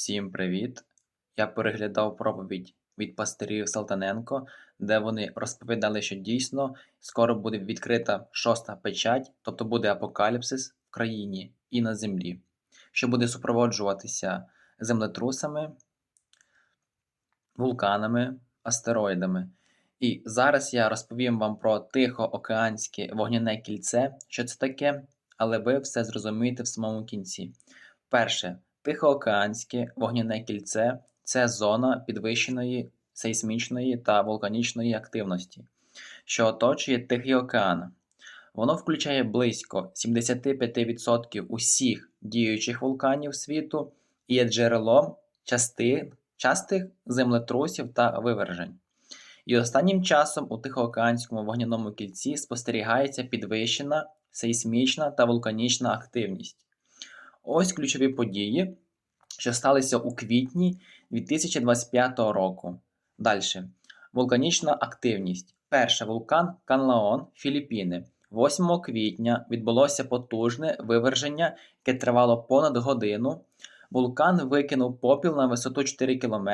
Всім привіт! Я переглядав проповідь від пастирів Салтаненко, де вони розповідали, що дійсно скоро буде відкрита шоста печать, тобто буде апокаліпсис в країні і на землі, що буде супроводжуватися землетрусами, вулканами, астероїдами. І зараз я розповім вам про Тихоокеанське вогняне кільце, що це таке, але ви все зрозумієте в самому кінці. Перше. Тихоокеанське вогняне кільце це зона підвищеної сейсмічної та вулканічної активності, що оточує Тихий океан. Воно включає близько 75% усіх діючих вулканів світу і є джерелом части, частих землетрусів та вивержень. І останнім часом у Тихоокеанському вогняному кільці спостерігається підвищена сейсмічна та вулканічна активність. Ось ключові події, що сталися у квітні 2025 року. Далі. Вулканічна активність. Перший вулкан Канлаон, Філіппіни. 8 квітня відбулося потужне виверження, яке тривало понад годину. Вулкан викинув попіл на висоту 4 км,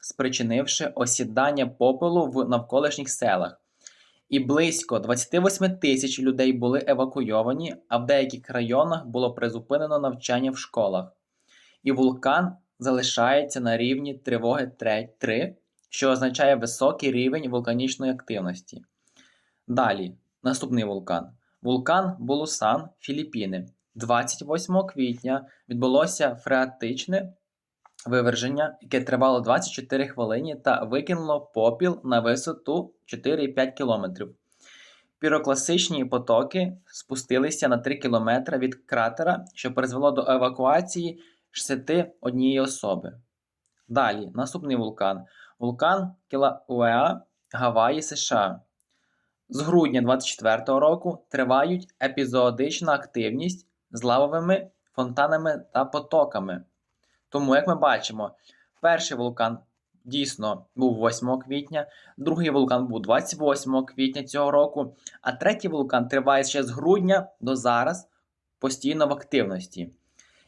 спричинивши осідання попелу в навколишніх селах. І близько 28 тисяч людей були евакуйовані, а в деяких районах було призупинено навчання в школах. І вулкан залишається на рівні тривоги 3, що означає високий рівень вулканічної активності. Далі, наступний вулкан. Вулкан Булусан, Філіппіни. 28 квітня відбулося фреатичне виверження, яке тривало 24 хвилини та викинуло попіл на висоту 4,5 км. Пірокласичні потоки спустилися на 3 км від кратера, що призвело до евакуації 61 особи. Далі, наступний вулкан. Вулкан Кілауеа, Гаваї, США. З грудня 2024 року тривають епізодична активність з лавовими фонтанами та потоками. Тому, як ми бачимо, перший вулкан дійсно був 8 квітня, другий вулкан був 28 квітня цього року, а третій вулкан триває ще з грудня до зараз постійно в активності.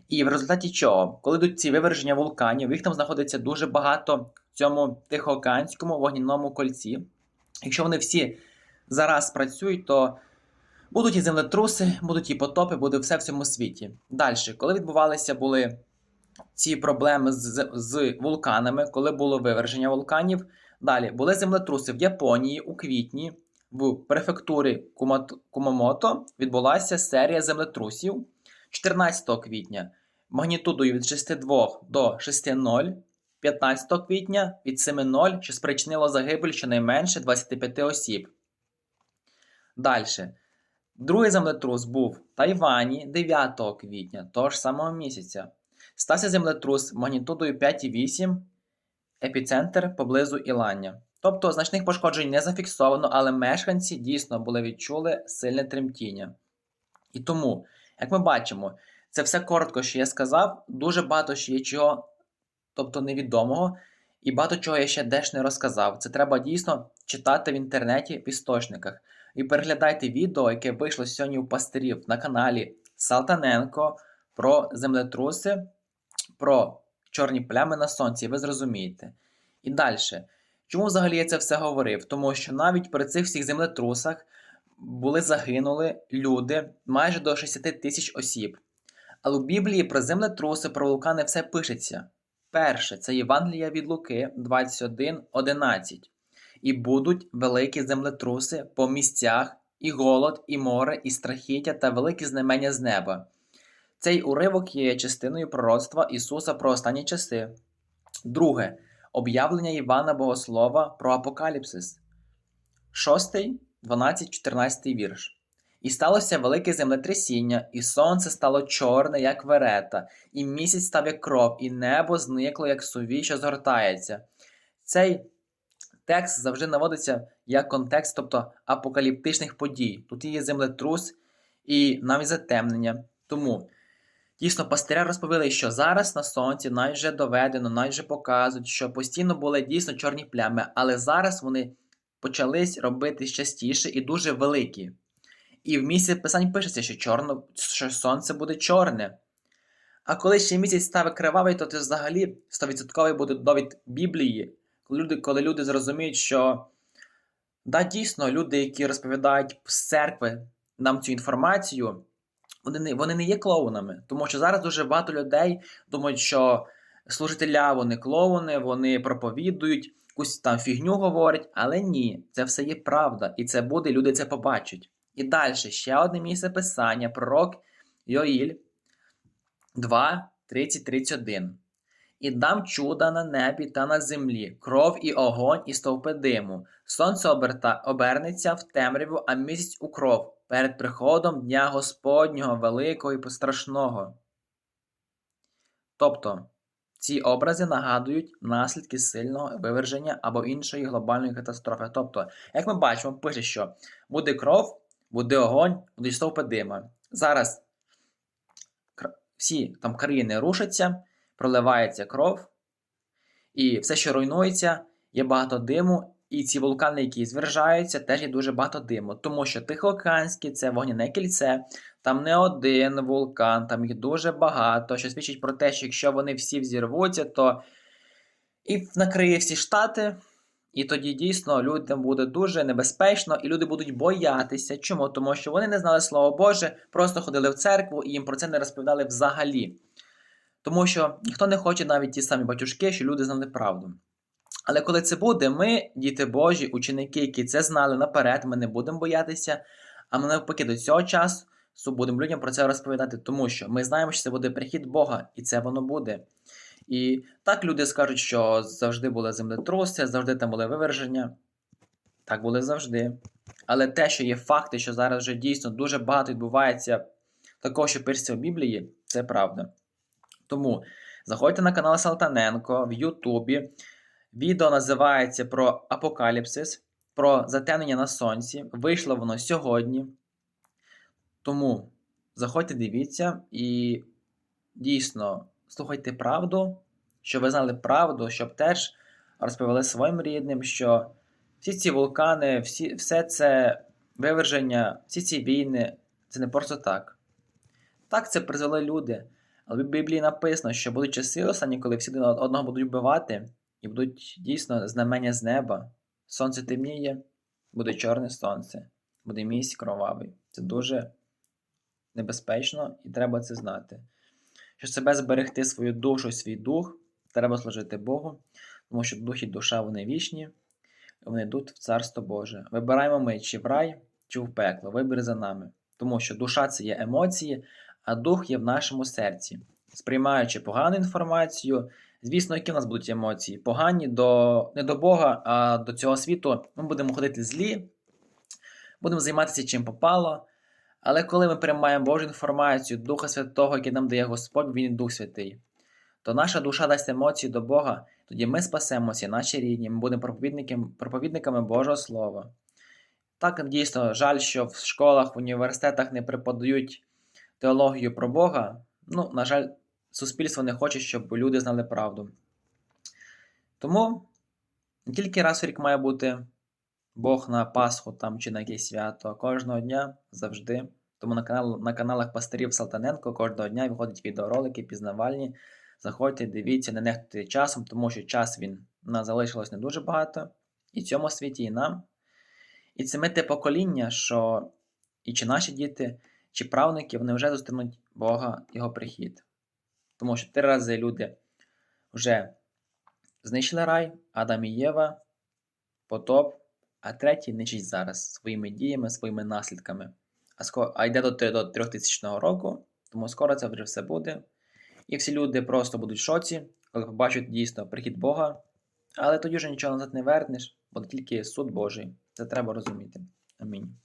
І в результаті чого, коли йдуть ці виверження вулканів, їх там знаходиться дуже багато в цьому Тихоокеанському вогняному кольці. Якщо вони всі зараз працюють, то будуть і землетруси, будуть і потопи, буде все в цьому світі. Далі, коли відбувалися були ці проблеми з, з вулканами, коли було виверження вулканів. Далі були землетруси в Японії у квітні, в префектурі Кумамото відбулася серія землетрусів 14 квітня магнітудою від 6,2 до 6,0, 15 квітня від 7,0, що спричинило загибель щонайменше 25 осіб. Далі. Другий землетрус був в Тайвані 9 квітня того ж самого місяця. Стався землетрус магнітудою 5,8, епіцентр поблизу Ілання. Тобто значних пошкоджень не зафіксовано, але мешканці дійсно були відчули сильне тремтіння. І тому, як ми бачимо, це все коротко, що я сказав, дуже багато ще є чого, тобто невідомого, і багато чого я ще деж не розказав. Це треба дійсно читати в інтернеті в істочниках. І переглядайте відео, яке вийшло сьогодні у пастирів на каналі Салтаненко про землетруси, про чорні плями на сонці, ви зрозумієте. І далі. Чому взагалі я це все говорив? Тому що навіть при цих всіх землетрусах були загинули люди майже до 60 тисяч осіб. Але у Біблії про землетруси, про вулкани все пишеться. Перше, це Євангелія від Луки 21.11. І будуть великі землетруси по місцях, і голод, і море, і страхіття та великі знамення з неба. Цей уривок є частиною пророцтва Ісуса про останні часи. Друге. Об'явлення Івана Богослова про Апокаліпсис. 6, 12, 14 вірш. І сталося велике землетрясіння, і сонце стало чорне, як верета, і місяць став як кров, і небо зникло, як сувій, що згортається. Цей текст завжди наводиться як контекст, тобто апокаліптичних подій. Тут є землетрус і навіть затемнення. Тому дійсно пастиря розповіли, що зараз на сонці вже доведено, вже показують, що постійно були дійсно чорні плями, але зараз вони почались робити частіше і дуже великі. І в місці писань пишеться, що чорно, що сонце буде чорне. А коли ще місяць стане кривавий, то це взагалі 100% буде довід Біблії, коли люди, коли люди зрозуміють, що да, дійсно, люди, які розповідають з церкви нам цю інформацію, вони не, вони не є клоунами. Тому що зараз дуже багато людей думають, що служителя вони клоуни, вони проповідують, якусь там фігню говорять, але ні, це все є правда, і це буде, люди це побачать. І далі ще одне місце писання, пророк Йоїль 2, 30, 31. І дам чуда на небі та на землі, кров і огонь, і стовпи диму. Сонце оберта, обернеться в темряву, а місяць у кров перед приходом Дня Господнього великого і страшного. Тобто, ці образи нагадують наслідки сильного виверження або іншої глобальної катастрофи. Тобто, як ми бачимо, пише, що буде кров, буде огонь, будуть стовпи дима. Зараз всі там країни рушаться, проливається кров, і все, що руйнується, є багато диму, і ці вулкани, які звержаються, теж є дуже багато диму. Тому що Тихоокеанське це вогняне кільце, там не один вулкан, там їх дуже багато, що свідчить про те, що якщо вони всі взірвуться, то і накриє всі штати. І тоді дійсно людям буде дуже небезпечно, і люди будуть боятися. Чому? Тому що вони не знали Слово Боже, просто ходили в церкву і їм про це не розповідали взагалі. Тому що ніхто не хоче навіть ті самі батюшки, що люди знали правду. Але коли це буде, ми, діти Божі, ученики, які це знали наперед, ми не будемо боятися, а ми навпаки до цього часу будемо людям про це розповідати, тому що ми знаємо, що це буде прихід Бога, і це воно буде. І так люди скажуть, що завжди були землетруси, завжди там були виверження. Так були завжди. Але те, що є факти, що зараз вже дійсно дуже багато відбувається такого, що пишеться в Біблії, це правда. Тому заходьте на канал Салтаненко в Ютубі. Відео називається про апокаліпсис, про затемнення на сонці. Вийшло воно сьогодні. Тому заходьте, дивіться і дійсно слухайте правду, щоб ви знали правду, щоб теж розповіли своїм рідним, що всі ці вулкани, всі, все це виверження, всі ці війни це не просто так. Так це призвели люди. Але в Біблії написано, що будуть часи останні, коли всі одного будуть вбивати, і будуть дійсно знамення з неба. Сонце темніє, буде чорне сонце, буде місяць кровавий. Це дуже небезпечно і треба це знати. Щоб себе зберегти свою душу, свій дух, треба служити Богу, тому що дух і душа вони вічні, вони йдуть в Царство Боже. Вибираємо ми чи в рай, чи в пекло. Вибір за нами. Тому що душа це є емоції, а дух є в нашому серці. Сприймаючи погану інформацію, звісно, які в нас будуть емоції? Погані до, не до Бога, а до цього світу. Ми будемо ходити злі, будемо займатися чим попало. Але коли ми приймаємо Божу інформацію, Духа Святого, який нам дає Господь, Він Дух Святий, то наша душа дасть емоції до Бога, тоді ми спасемося, наші рідні, ми будемо проповідниками Божого Слова. Так дійсно жаль, що в школах, в університетах не преподають теологію про Бога. Ну, на жаль, суспільство не хоче, щоб люди знали правду. Тому не тільки раз в рік має бути Бог на Пасху там чи на якесь свято, а кожного дня завжди. Тому на, канал, на каналах Пастирів Салтаненко кожного дня виходять відеоролики пізнавальні. Заходьте, дивіться, не нехтуйте часом, тому що час він нас залишилось не дуже багато. І в цьому світі, і нам. І це ми те покоління, що і чи наші діти, чи правнуки, вони вже зустрінуть Бога, Його прихід. Тому що три рази люди вже знищили рай, Адам і Єва, потоп, а третій нищить зараз своїми діями, своїми наслідками. А, скоро, а йде до, до 3000 року, тому скоро це вже все буде. І всі люди просто будуть в шоці, коли побачать дійсно прихід Бога. Але тоді вже нічого назад не вернеш, буде тільки суд Божий. Це треба розуміти. Амінь.